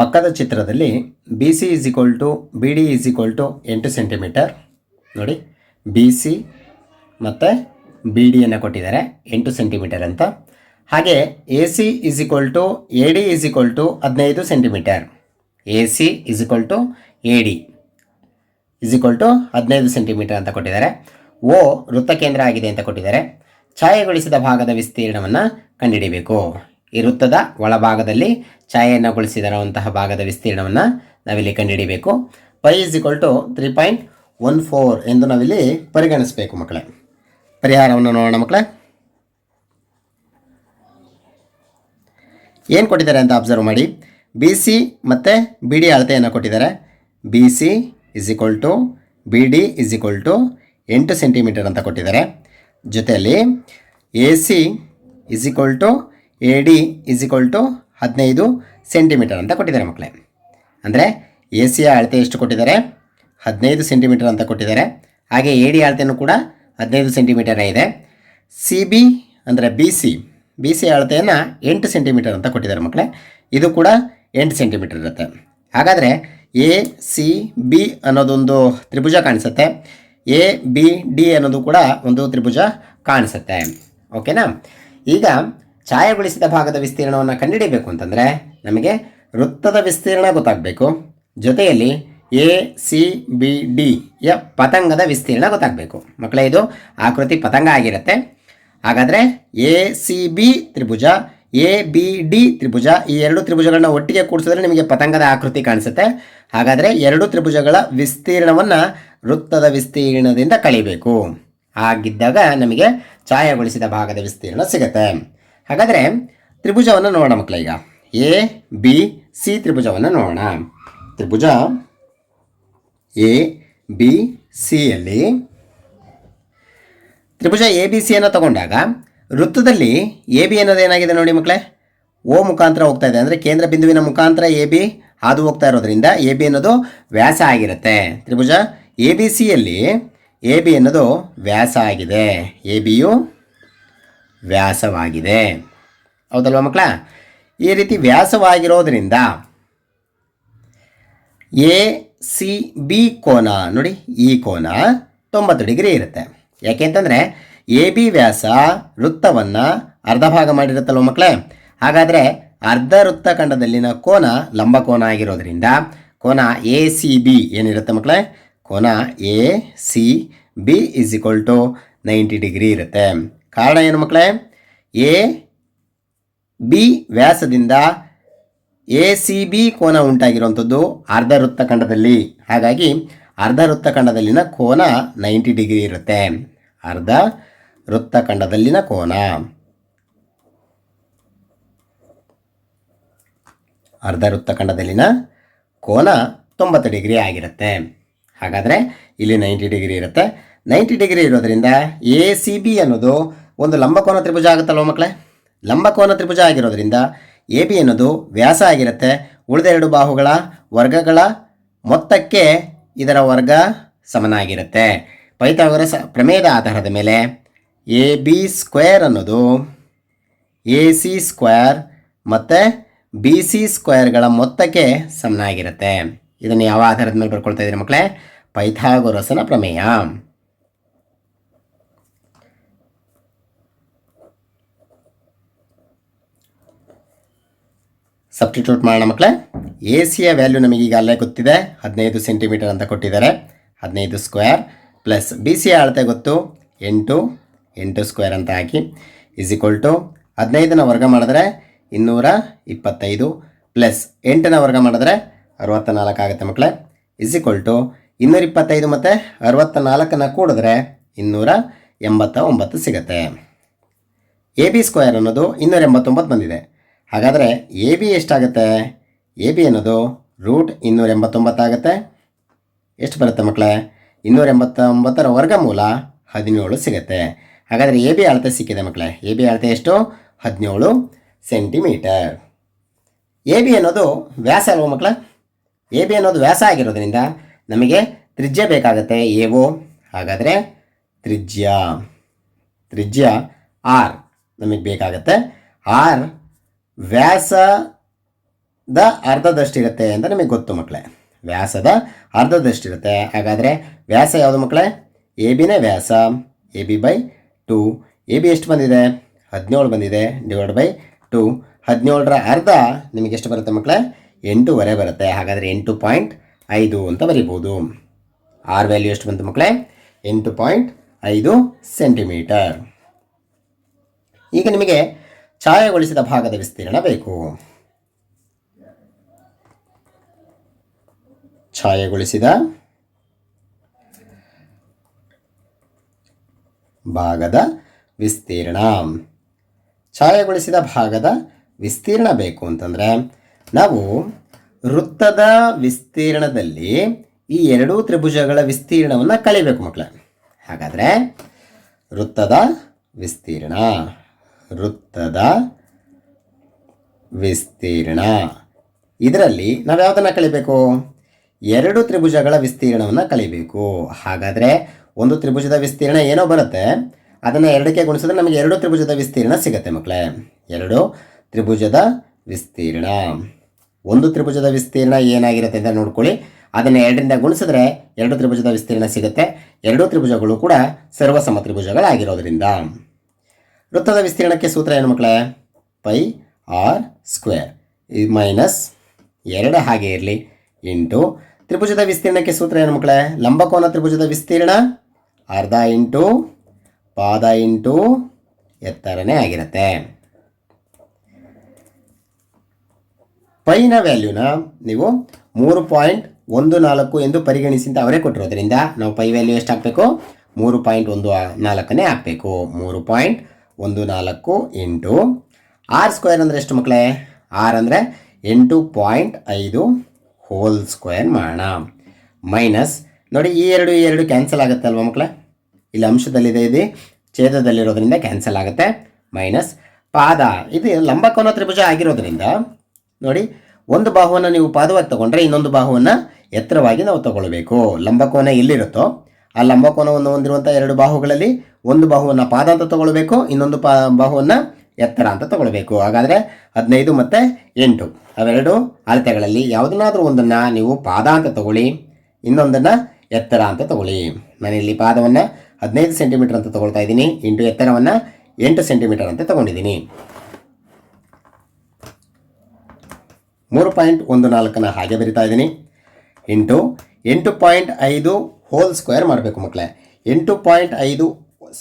ಪಕ್ಕದ ಚಿತ್ರದಲ್ಲಿ B C is equal to B D is equal to ಎಂಟು centimetre ನೋಡಿ ಬಿ ಸಿ ಮತ್ತು ಬಿ ಡಿಯನ್ನು ಕೊಟ್ಟಿದ್ದಾರೆ, ಎಂಟು ಸೆಂಟಿಮೀಟರ್ ಅಂತ. ಹಾಗೆ A C is equal to A D is equal to ಹದಿನೈದು centimetre A C is equal to A D is equal to ಹದಿನೈದು ಸೆಂಟಿಮೀಟರ್ ಅಂತ ಕೊಟ್ಟಿದ್ದಾರೆ. ಓ ವೃತ್ತಕೇಂದ್ರ ಆಗಿದೆ ಅಂತ ಕೊಟ್ಟಿದ್ದಾರೆ. ಛಾಯೆಗೊಳಿಸಿದ ಭಾಗದ ವಿಸ್ತೀರ್ಣವನ್ನು ಕಂಡುಹಿಡಿಯಬೇಕು ಈ ವೃತ್ತದ ಒಳಭಾಗದಲ್ಲಿ ಛಾಯೆಯನ್ನು ಗೊಳಿಸಿದಿರುವಂತಹ ಭಾಗದ ವಿಸ್ತೀರ್ಣವನ್ನು ನಾವಿಲ್ಲಿ ಕಂಡುಹಿಡಿಯಬೇಕು pi is equal to three point one four ಎಂದು ನಾವಿಲ್ಲಿ ಪರಿಗಣಿಸಬೇಕು ಮಕ್ಕಳೇ. ಪರಿಹಾರವನ್ನು ನೋಡೋಣ ಮಕ್ಕಳೇ. ಏನು ಕೊಟ್ಟಿದ್ದಾರೆ ಅಂತ ಅಬ್ಸರ್ವ್ ಮಾಡಿ. ಬಿ ಸಿ ಮತ್ತು ಬಿ ಡಿ ಅಳತೆಯನ್ನು ಕೊಟ್ಟಿದ್ದಾರೆ. B C is equal to B D is equal to ಎಂಟು ಸೆಂಟಿಮೀಟರ್ ಅಂತ ಕೊಟ್ಟಿದ್ದಾರೆ. ಜೊತೆಯಲ್ಲಿ A C is equal to A D is equal to ಹದಿನೈದು ಸೆಂಟಿಮೀಟರ್ ಅಂತ ಕೊಟ್ಟಿದ್ದಾರೆ ಮಕ್ಕಳೇ. ಅಂದರೆ ಎ ಸಿಯ ಅಳತೆ ಎಷ್ಟು ಕೊಟ್ಟಿದ್ದಾರೆ? ಹದಿನೈದು ಸೆಂಟಿಮೀಟರ್ ಅಂತ ಕೊಟ್ಟಿದ್ದಾರೆ. ಹಾಗೆ ಎ ಡಿ ಅಳತೆಯೂ ಕೂಡ ಹದಿನೈದು ಸೆಂಟಿಮೀಟರೇ ಇದೆ. ಸಿ ಬಿ ಅಂದರೆ ಬಿ ಸಿ ಬಿ ಸಿ ಅಳತೆಯನ್ನು ಎಂಟು ಸೆಂಟಿಮೀಟರ್ ಅಂತ ಕೊಟ್ಟಿದ್ದಾರೆ ಮಕ್ಕಳೇ. ಇದು ಕೂಡ ಎಂಟು ಸೆಂಟಿಮೀಟರ್ ಇರುತ್ತೆ. ಹಾಗಾದರೆ ಎ ಸಿ ಬಿ ಅನ್ನೋದೊಂದು ತ್ರಿಭುಜ ಕಾಣಿಸುತ್ತೆ. ಎ ಬಿ ಡಿ ಅನ್ನೋದು ಕೂಡ ಒಂದು ತ್ರಿಭುಜ ಕಾಣಿಸುತ್ತೆ. ಓಕೆನಾ ಈಗ ಛಾಯೆಗೊಳಿಸಿದ ಭಾಗದ ವಿಸ್ತೀರ್ಣವನ್ನು ಕಂಡುಹಿಡಿಯಬೇಕು ಅಂತಂದರೆ ನಮಗೆ ವೃತ್ತದ ವಿಸ್ತೀರ್ಣ ಗೊತ್ತಾಗಬೇಕು. ಜೊತೆಯಲ್ಲಿ ಎ, ಸಿ, ಬಿ, ಡಿ ಯ ಪತಂಗದ ವಿಸ್ತೀರ್ಣ ಗೊತ್ತಾಗಬೇಕು. ಮಕ್ಕಳೇ, ಇದು ಆಕೃತಿ ಪತಂಗ ಆಗಿರುತ್ತೆ. ಹಾಗಾದರೆ ಎ, ಸಿ, ಬಿ ತ್ರಿಭುಜ, ಎ, ಬಿ, ಡಿ ತ್ರಿಭುಜ ಈ ಎರಡು ತ್ರಿಭುಜಗಳನ್ನ ಒಟ್ಟಿಗೆ ಕೂಡಿಸಿದ್ರೆ ನಿಮಗೆ ಪತಂಗದ ಆಕೃತಿ ಕಾಣಿಸುತ್ತೆ. ಹಾಗಾದರೆ ಎರಡು ತ್ರಿಭುಜಗಳ ವಿಸ್ತೀರ್ಣವನ್ನು ವೃತ್ತದ ವಿಸ್ತೀರ್ಣದಿಂದ ಕಳಿಬೇಕು. ಹಾಗಿದ್ದಾಗ ನಮಗೆ ಛಾಯಗೊಳಿಸಿದ ಭಾಗದ ವಿಸ್ತೀರ್ಣ ಸಿಗುತ್ತೆ. ಹಾಗಾದರೆ ತ್ರಿಭುಜವನ್ನು ನೋಡೋಣ ಮಕ್ಕಳ ಈಗ. ಎ ಬಿ ಸಿ ತ್ರಿಭುಜವನ್ನು ನೋಡೋಣ. ತ್ರಿಭುಜ ಎ ಬಿ ಸಿಯಲ್ಲಿ ತ್ರಿಭುಜ ಎ ಬಿ ಸಿಯನ್ನು ತಗೊಂಡಾಗ ವೃತ್ತದಲ್ಲಿ ಎ ಬಿ ಅನ್ನೋದು ಏನಾಗಿದೆ ನೋಡಿ ಮಕ್ಕಳೇ ಓ ಮುಖಾಂತರ ಹೋಗ್ತಾ ಇದೆ. ಅಂದರೆ ಕೇಂದ್ರ ಬಿಂದುವಿನ ಮುಖಾಂತರ ಎ ಬಿ ಹಾದು ಹೋಗ್ತಾ ಇರೋದ್ರಿಂದ ಎ ಬಿ ಅನ್ನೋದು ವ್ಯಾಸ ಆಗಿರುತ್ತೆ. ತ್ರಿಭುಜ ಎ ಬಿ ಸಿಯಲ್ಲಿ ಎ ಬಿ ಅನ್ನೋದು ವ್ಯಾಸ ಆಗಿದೆ. ಎ ಬಿಯು ವ್ಯಾಸವಾಗಿದೆ. ಹೌದಲ್ವಾ ಮಕ್ಕಳ? ಈ ರೀತಿ ವ್ಯಾಸವಾಗಿರೋದ್ರಿಂದ ಎ, ಸಿ, ಬಿ ಕೋನ, ನೋಡಿ, ಈ ಕೋನ ತೊಂಬತ್ತು ಡಿಗ್ರಿ ಇರುತ್ತೆ. ಯಾಕೆಂತಂದರೆ ಎ, ಬಿ ವ್ಯಾಸ ವೃತ್ತವನ್ನು ಅರ್ಧ ಭಾಗ ಮಾಡಿರುತ್ತಲ್ವ ಮಕ್ಕಳೇ? ಹಾಗಾದರೆ ಅರ್ಧ ವೃತ್ತಖಂಡದಲ್ಲಿನ ಕೋನ ಲಂಬ ಕೋನ ಆಗಿರೋದ್ರಿಂದ ಕೋನ ಎ, ಸಿ, ಬಿ ಏನಿರುತ್ತೆ ಮಕ್ಕಳೇ? ಕೋನ A, C, B is equal to ninety degree ಇರುತ್ತೆ. ಕಾರಣ ಏನು ಮಕ್ಕಳೇ? ಎ ಬಿ ವ್ಯಾಸದಿಂದ ಎ, ಸಿ, ಬಿ ಕೋನ ಉಂಟಾಗಿರುವಂಥದ್ದು ಅರ್ಧ ವೃತ್ತಖಂಡದಲ್ಲಿ ಹಾಗಾಗಿ ಅರ್ಧ ವೃತ್ತಖಂಡದಲ್ಲಿನ ಕೋನ ನೈಂಟಿ ಡಿಗ್ರಿ ಇರುತ್ತೆ. ಅರ್ಧ ವೃತ್ತಖಂಡದಲ್ಲಿನ ಕೋನ ಅರ್ಧ ವೃತ್ತಖಂಡದಲ್ಲಿನ ಕೋನ ತೊಂಬತ್ತು ಡಿಗ್ರಿ ಆಗಿರುತ್ತೆ. ಹಾಗಾದರೆ ಇಲ್ಲಿ ನೈಂಟಿ ಡಿಗ್ರಿ ಇರುತ್ತೆ. ನೈಂಟಿ ಡಿಗ್ರಿ ಇರೋದ್ರಿಂದ ಎ, ಸಿ, ಬಿ ಅನ್ನೋದು ಒಂದು ಲಂಬಕೋನ ತ್ರಿಭುಜ ಆಗುತ್ತಲ್ವ ಮಕ್ಕಳೇ? ಲಂಬಕೋನ ತ್ರಿಭುಜ ಆಗಿರೋದ್ರಿಂದ ಎ ಬಿ ಅನ್ನೋದು ವ್ಯಾಸ ಆಗಿರುತ್ತೆ. ಉಳಿದ ಎರಡು ಬಾಹುಗಳ ವರ್ಗಗಳ ಮೊತ್ತಕ್ಕೆ ಇದರ ವರ್ಗ ಸಮನಾಗಿರುತ್ತೆ. ಪೈಥಾಗೊರಸ್ ಪ್ರಮೇಯದ ಆಧಾರದ ಮೇಲೆ ಎ ಬಿ ಸ್ಕ್ವೇರ್ ಅನ್ನೋದು ಎ ಸಿ ಸ್ಕ್ವೇರ್ ಮತ್ತು ಬಿ ಸಿ ಸ್ಕ್ವೇರ್ಗಳ ಮೊತ್ತಕ್ಕೆ ಸಮನಾಗಿರುತ್ತೆ. ಇದನ್ನು ಯಾವ ಆಧಾರದ ಮೇಲೆ ಬರ್ಕೊಳ್ತಾ ಇದ್ದೀರಿ ಮಕ್ಕಳೇ? ಪೈಥಾಗೊರಸನ ಪ್ರಮೇಯ. ಸಬ್ಸ್ಟಿಟ್ಯೂಟ್ ಮಾಡೋಣ ಮಕ್ಕಳೇ ಎ ಸಿಯ ವ್ಯಾಲ್ಯೂ ನಮಗೆ ಈಗ ಅಲ್ಲೇ ಗೊತ್ತಿದೆ. ಹದಿನೈದು ಸೆಂಟಿಮೀಟರ್ ಅಂತ ಕೊಟ್ಟಿದ್ದಾರೆ. ಹದಿನೈದು ಸ್ಕ್ವೇರ್ ಪ್ಲಸ್ ಬಿ ಸಿಯ ಅಳತೆ ಗೊತ್ತು. ಎಂಟು ಎಂಟು ಸ್ಕ್ವೇರ್ ಅಂತ ಹಾಕಿ. ಇಸ್ ಈಕ್ವಲ್ ಟು ಹದಿನೈದನ ವರ್ಗ ಮಾಡಿದ್ರೆ ಇನ್ನೂರ ಇಪ್ಪತ್ತೈದು ಪ್ಲಸ್ ಎಂಟನ ವರ್ಗ ಮಾಡಿದ್ರೆ ಅರವತ್ತ ನಾಲ್ಕು ಆಗುತ್ತೆ ಮಕ್ಕಳೇ ಇಸ್ ಈಕ್ವಲ್ ಟು ಇನ್ನೂರ ಇಪ್ಪತ್ತೈದು ಮತ್ತು ಅರವತ್ತ ನಾಲ್ಕನ್ನು ಕೂಡಿದ್ರೆ ಇನ್ನೂರ ಎಂಬತ್ತ ಒಂಬತ್ತು ಸಿಗುತ್ತೆ. ಎ ಬಿ ಸ್ಕ್ವೇರ್ ಅನ್ನೋದು ಇನ್ನೂರ ಎಂಬತ್ತೊಂಬತ್ತು ಬಂದಿದೆ. ಹಾಗಾದರೆ ಎ ಬಿ ಎಷ್ಟಾಗುತ್ತೆ? ಎ ಬಿ ಅನ್ನೋದು ರೂಟ್ ಇನ್ನೂರ ಎಂಬತ್ತೊಂಬತ್ತಾಗುತ್ತೆ ಎಷ್ಟು ಬರುತ್ತೆ ಮಕ್ಕಳೇ ಇನ್ನೂರ ಎಂಬತ್ತೊಂಬತ್ತರ ವರ್ಗಮೂಲ ಹದಿನೇಳು ಸಿಗುತ್ತೆ. ಹಾಗಾದರೆ ಎ ಬಿ ಅಳತೆ ಸಿಕ್ಕಿದೆ ಮಕ್ಕಳೇ ಎ ಬಿ ಅಳತೆ ಎಷ್ಟು? ಹದಿನೇಳು ಸೆಂಟಿಮೀಟರ್. ಎ ಬಿ ಅನ್ನೋದು ವ್ಯಾಸ ಅಲ್ವ ಮಕ್ಕಳೇ ಎ ಬಿ ಅನ್ನೋದು ವ್ಯಾಸ ಆಗಿರೋದ್ರಿಂದ ನಮಗೆ ತ್ರಿಜ್ಯ ಬೇಕಾಗುತ್ತೆ. ಎ ಓ ಹಾಗಾದರೆ ತ್ರಿಜ್ಯ. ತ್ರಿಜ್ಯ ಆರ್ ನಮಗೆ ಬೇಕಾಗುತ್ತೆ. ಆರ್ ವ್ಯಾಸ ದ ಅರ್ಧದಷ್ಟಿರುತ್ತೆ ಅಂತ ನಿಮಗೆ ಗೊತ್ತು ಮಕ್ಕಳೇ. ವ್ಯಾಸದ ಅರ್ಧದಷ್ಟಿರುತ್ತೆ. ಹಾಗಾದರೆ ವ್ಯಾಸ ಯಾವುದು ಮಕ್ಕಳೇ? ಎ ಬಿನೇ ವ್ಯಾಸ. A B by two. A B ಎಷ್ಟು ಬಂದಿದೆ? ಹದಿನೇಳು ಬಂದಿದೆ. Divide by two. ಹದಿನೇಳರ ಅರ್ಧ ನಿಮಗೆ ಎಷ್ಟು ಬರುತ್ತೆ ಮಕ್ಕಳೇ? ಎಂಟೂವರೆ ಬರುತ್ತೆ. ಹಾಗಾದರೆ ಎಂಟು ಪಾಯಿಂಟ್ ಐದು ಅಂತ ಬರಿಬೋದು. ಆರ್ ವ್ಯಾಲ್ಯೂ ಎಷ್ಟು ಬಂತು ಮಕ್ಕಳೇ? ಎಂಟು ಪಾಯಿಂಟ್ ಐದು ಸೆಂಟಿಮೀಟರ್. ಈಗ ನಿಮಗೆ ಛಾಯೆಗೊಳಿಸಿದ ಭಾಗದ ವಿಸ್ತೀರ್ಣ ಬೇಕು. ಛಾಯೆಗೊಳಿಸಿದ ಭಾಗದ ವಿಸ್ತೀರ್ಣ. ಛಾಯೆಗೊಳಿಸಿದ ಭಾಗದ ವಿಸ್ತೀರ್ಣ ಬೇಕು ಅಂತಂದರೆ, ನಾವು ವೃತ್ತದ ವಿಸ್ತೀರ್ಣದಲ್ಲಿ ಈ ಎರಡೂ ತ್ರಿಭುಜಗಳ ವಿಸ್ತೀರ್ಣವನ್ನು ಕಳಿಬೇಕು ಮಕ್ಕಳ ಹಾಗಾದರೆ ವೃತ್ತದ ವಿಸ್ತೀರ್ಣ. ವೃತ್ತದ ವಿಸ್ತೀರ್ಣ. ಇದರಲ್ಲಿ ನಾವು ಯಾವುದನ್ನು ಕಳಿಬೇಕು ಎರಡು ತ್ರಿಭುಜಗಳ ವಿಸ್ತೀರ್ಣವನ್ನು ಕಳಿಬೇಕು ಹಾಗಾದರೆ ಒಂದು ತ್ರಿಭುಜದ ವಿಸ್ತೀರ್ಣ ಏನೋ ಬರುತ್ತೆ. ಅದನ್ನು ಎರಡಕ್ಕೆ ಗುಣಿಸಿದ್ರೆ ನಮಗೆ ಎರಡು ತ್ರಿಭುಜದ ವಿಸ್ತೀರ್ಣ ಸಿಗುತ್ತೆ ಮಕ್ಕಳೇ ಎರಡು ತ್ರಿಭುಜದ ವಿಸ್ತೀರ್ಣ. ಒಂದು ತ್ರಿಭುಜದ ವಿಸ್ತೀರ್ಣ ಏನಾಗಿರುತ್ತೆ ಅಂತ ನೋಡ್ಕೊಳ್ಳಿ. ಅದನ್ನು ಎರಡರಿಂದ ಗುಣಿಸಿದ್ರೆ ಎರಡು ತ್ರಿಭುಜದ ವಿಸ್ತೀರ್ಣ ಸಿಗುತ್ತೆ. ಎರಡು ತ್ರಿಭುಜಗಳು ಕೂಡ ಸರ್ವಸಮ ತ್ರಿಭುಜಗಳಾಗಿರೋದ್ರಿಂದ. ವೃತ್ತದ ವಿಸ್ತೀರ್ಣಕ್ಕೆ ಸೂತ್ರ ಏನು ಮಕ್ಕಳೇ? Pi R square. ಮೈನಸ್ ಎರಡು ಹಾಗೆ ಇರಲಿ. ಇಂಟು ತ್ರಿಭುಜದ ವಿಸ್ತೀರ್ಣಕ್ಕೆ ಸೂತ್ರ ಏನು ಮಕ್ಕಳೇ? ಲಂಬಕೋನ ತ್ರಿಭುಜದ ವಿಸ್ತೀರ್ಣ ಅರ್ಧ ಇಂಟು ಪಾದ ಇಂಟು ಎತ್ತರನೇ ಆಗಿರುತ್ತೆ. ಪೈನ ವ್ಯಾಲ್ಯೂನ ನೀವು ಮೂರು ಪಾಯಿಂಟ್ ಒಂದು ನಾಲ್ಕು ಎಂದು ಪರಿಗಣಿಸಿ ಅಂತ ಅವರೇ ಕೊಟ್ಟಿರೋದ್ರಿಂದ ನಾವು ಪೈ ವ್ಯಾಲ್ಯೂ ಎಷ್ಟು ಹಾಕಬೇಕು ಮೂರು ಪಾಯಿಂಟ್ ಒಂದು ನಾಲ್ಕನೇ ಹಾಕಬೇಕು ಮೂರು ಪಾಯಿಂಟ್ ಒಂದು, ನಾಲ್ಕು, ಎಂಟು. ಆರ್ ಸ್ಕ್ವೇರ್ ಅಂದರೆ ಎಷ್ಟು ಮಕ್ಕಳೇ ಆರ್ ಅಂದರೆ ಎಂಟು ಪಾಯಿಂಟ್ ಐದು ಹೋಲ್ ಸ್ಕ್ವೇರ್ ಮಾಡೋಣ ಮೈನಸ್ ನೋಡಿ ಈ ಎರಡು ಈ ಎರಡು ಕ್ಯಾನ್ಸಲ್ ಆಗುತ್ತೆ ಅಲ್ವಾ ಮಕ್ಕಳೇ ಇಲ್ಲಿ ಅಂಶದಲ್ಲಿದೆ ಇದು. ಛೇದದಲ್ಲಿರೋದ್ರಿಂದ ಕ್ಯಾನ್ಸಲ್ ಆಗುತ್ತೆ. ಮೈನಸ್ ಪಾದ. ಇದು ಲಂಬಕೋನ ತ್ರಿಭುಜ ಆಗಿರೋದ್ರಿಂದ, ನೋಡಿ, ಒಂದು ಬಾಹುವನ್ನು ನೀವು ಪಾದವಾಗಿ ತಗೊಂಡ್ರೆ ಇನ್ನೊಂದು ಬಾಹುವನ್ನು ಎತ್ತರವಾಗಿ ನಾವು ತಗೊಳ್ಬೇಕು. ಲಂಬಕೋನ ಎಲ್ಲಿರುತ್ತೋ, ಆ ಲಂಬಕೋನವನ್ನು ಹೊಂದಿರುವಂಥ ಎರಡು ಬಾಹುಗಳಲ್ಲಿ ಒಂದು ಬಾಹುವನ್ನು ಪಾದ ಅಂತ ತಗೊಳ್ಬೇಕು, ಇನ್ನೊಂದು ಪಾ, ಬಾಹುವನ್ನು ಎತ್ತರ ಅಂತ ತಗೊಳ್ಬೇಕು. ಹಾಗಾದರೆ ಹದಿನೈದು ಮತ್ತು ಎಂಟು. ಅವೆರಡು ಅಳತೆಗಳಲ್ಲಿ ಯಾವುದನ್ನಾದರೂ ಒಂದನ್ನು ನೀವು ಪಾದ ಅಂತ ತಗೊಳ್ಳಿ, ಇನ್ನೊಂದನ್ನು ಎತ್ತರ ಅಂತ ತಗೊಳ್ಳಿ ನಾನಿಲ್ಲಿ ಪಾದವನ್ನು ಹದಿನೈದು ಸೆಂಟಿಮೀಟರ್ ಅಂತ ತಗೊಳ್ತಾ ಇದ್ದೀನಿ ಇಂಟು ಎತ್ತರವನ್ನು ಎಂಟು ಸೆಂಟಿಮೀಟರ್ ಅಂತ ತಗೊಂಡಿದ್ದೀನಿ. ಮೂರು ಪಾಯಿಂಟ್ ಒಂದು ನಾಲ್ಕನ್ನು ಹಾಗೆ ಬರಿತಾ ಇದ್ದೀನಿ. ಇಂಟು ಎಂಟು ಪಾಯಿಂಟ್ ಐದು ಹೋಲ್ ಸ್ಕ್ವೇರ್ ಮಾಡಬೇಕು ಮಕ್ಕಳೇ ಎಂಟು ಪಾಯಿಂಟ್ ಐದು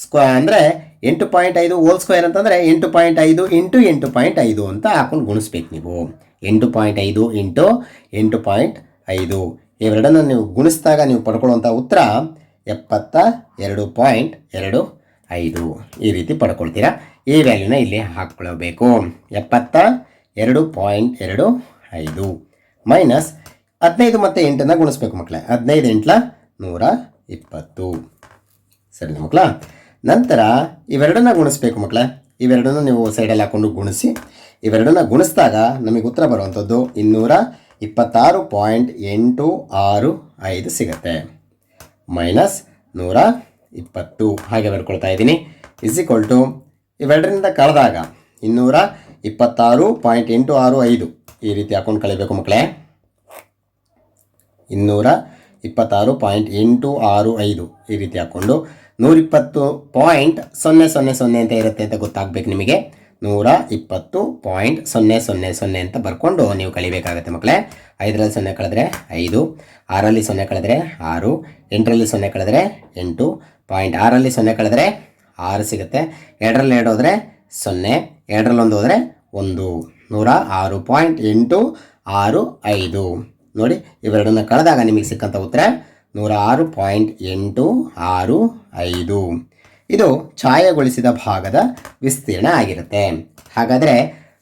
ಸ್ಕ್ವ ಅಂದರೆ ಎಂಟು ಪಾಯಿಂಟ್ ಐದು ಹೋಲ್ ಸ್ಕ್ವೇರ್ ಅಂತಂದರೆ ಎಂಟು ಪಾಯಿಂಟ್ ಐದು ಇಂಟು ಎಂಟು ಪಾಯಿಂಟ್ ಐದು ಅಂತ ಹಾಕೊಂಡು ಗುಣಿಸ್ಬೇಕು ನೀವು. ಎಂಟು ಪಾಯಿಂಟ್ ಐದು ಇಂಟು ಎಂಟು ಪಾಯಿಂಟ್ ಐದು. ಇವೆರಡನ್ನು ನೀವು ಗುಣಿಸಿದಾಗ ನೀವು ಪಡ್ಕೊಳ್ಳುವಂಥ ಉತ್ತರ ಎಪ್ಪತ್ತ ಎರಡು ಪಾಯಿಂಟ್ ಎರಡು ಐದು. ಈ ರೀತಿ ಪಡ್ಕೊಳ್ತೀರಾ? ಈ ವ್ಯಾಲ್ಯೂನ ಇಲ್ಲಿ ಹಾಕ್ಕೊಳ್ಬೇಕು. ಎಪ್ಪತ್ತ ಎರಡು ಪಾಯಿಂಟ್ ಎರಡು ಐದು. ಮೈನಸ್ ಹದಿನೈದು ಮತ್ತು ಎಂಟನ್ನು ಗುಣಿಸ್ಬೇಕು ಮಕ್ಕಳೇ. ಹದಿನೈದು ಎಂಟ್ಲ ನೂರ ಇಪ್ಪತ್ತು. ಸರಿ ಮಕ್ಕಳ? ನಂತರ ಇವೆರಡನ್ನ ಗುಣಿಸ್ಬೇಕು ಮಕ್ಕಳೇ ಇವೆರಡನ್ನು ನೀವು ಸೈಡಲ್ಲಿ ಹಾಕ್ಕೊಂಡು ಗುಣಿಸಿ, ಇವೆರಡನ್ನ ಗುಣಿಸಿದಾಗ ನಮಗೆ ಉತ್ತರ ಬರುವಂಥದ್ದು ಇನ್ನೂರ ಇಪ್ಪತ್ತಾರು ಪಾಯಿಂಟ್ ಎಂಟು ಆರು ಐದು ಸಿಗುತ್ತೆ. ಮೈನಸ್ ನೂರ ಇಪ್ಪತ್ತು. ಹಾಗೆ ಬರ್ಕೊಳ್ತಾ ಇದ್ದೀನಿ. ಇಸ್ ಈಕ್ವಲ್ ಟು ಇವೆರಡರಿಂದ ಕಳೆದಾಗ ಇನ್ನೂರ ಇಪ್ಪತ್ತಾರು ಪಾಯಿಂಟ್ ಎಂಟು ಆರು ಐದು ಈ ರೀತಿ ಹಾಕೊಂಡು ಕಳಿಬೇಕು ಮಕ್ಕಳೇ ಇನ್ನೂರ ಇಪ್ಪತ್ತಾರು ಪಾಯಿಂಟ್ ಎಂಟು ಆರು ಐದು ಈ ರೀತಿ ಹಾಕ್ಕೊಂಡು ನೂರಿಪ್ಪತ್ತು ಪಾಯಿಂಟ್ ಸೊನ್ನೆ ಸೊನ್ನೆ ಸೊನ್ನೆ ಅಂತ ಇರುತ್ತೆ ಅಂತ ಗೊತ್ತಾಗಬೇಕು ನಿಮಗೆ. ನೂರ ಇಪ್ಪತ್ತು ಪಾಯಿಂಟ್ ಸೊನ್ನೆ ಸೊನ್ನೆ ಸೊನ್ನೆ ಅಂತ ಬರ್ಕೊಂಡು ನೀವು ಕಲಿಬೇಕಾಗತ್ತೆ ಮಕ್ಕಳೇ. ಐದರಲ್ಲಿ ಸೊನ್ನೆ ಕಳೆದ್ರೆ ಐದು, ಆರಲ್ಲಿ ಸೊನ್ನೆ ಕಳೆದ್ರೆ ಆರು, ಎಂಟರಲ್ಲಿ ಸೊನ್ನೆ ಕಳೆದ್ರೆ ಎಂಟು ಪಾಯಿಂಟ್ ಆರಲ್ಲಿ ಸೊನ್ನೆ ಕಳೆದ್ರೆ ಆರು ಸಿಗುತ್ತೆ. ಎರಡರಲ್ಲಿ ಎರಡು ಹೋದರೆ ಸೊನ್ನೆ, ಎರಡರಲ್ಲಿ ಒಂದು ಹೋದರೆ ಒಂದು. ನೂರ ಆರು ಪಾಯಿಂಟ್ ಎಂಟು ಆರು ಐದು. ನೋಡಿ ಇವೆರಡನ್ನ ಕಳೆದಾಗ ನಿಮಗೆ ಸಿಕ್ಕಂಥ ಉತ್ತರ ನೂರ ಆರು ಪಾಯಿಂಟ್ ಎಂಟು ಆರು ಐದು. ಇದು ಛಾಯೆಗೊಳಿಸಿದ ಭಾಗದ ವಿಸ್ತೀರ್ಣ ಆಗಿರುತ್ತೆ. ಹಾಗಾದರೆ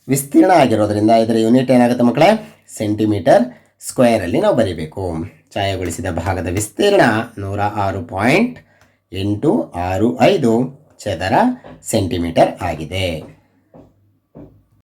ವಿಸ್ತೀರ್ಣ ಆಗಿರೋದ್ರಿಂದ ಇದರ ಯೂನಿಟ್ ಏನಾಗುತ್ತೆ ಮಕ್ಕಳೇ? ಸೆಂಟಿಮೀಟರ್ ಸ್ಕ್ವೇರಲ್ಲಿ ನಾವು ಬರೀಬೇಕು. ಛಾಯೆಗೊಳಿಸಿದ ಭಾಗದ ವಿಸ್ತೀರ್ಣ ನೂರ ಆರು ಪಾಯಿಂಟ್ ಎಂಟು ಆರು ಐದು. ಚದರ ಸೆಂಟಿಮೀಟರ್ ಆಗಿದೆ.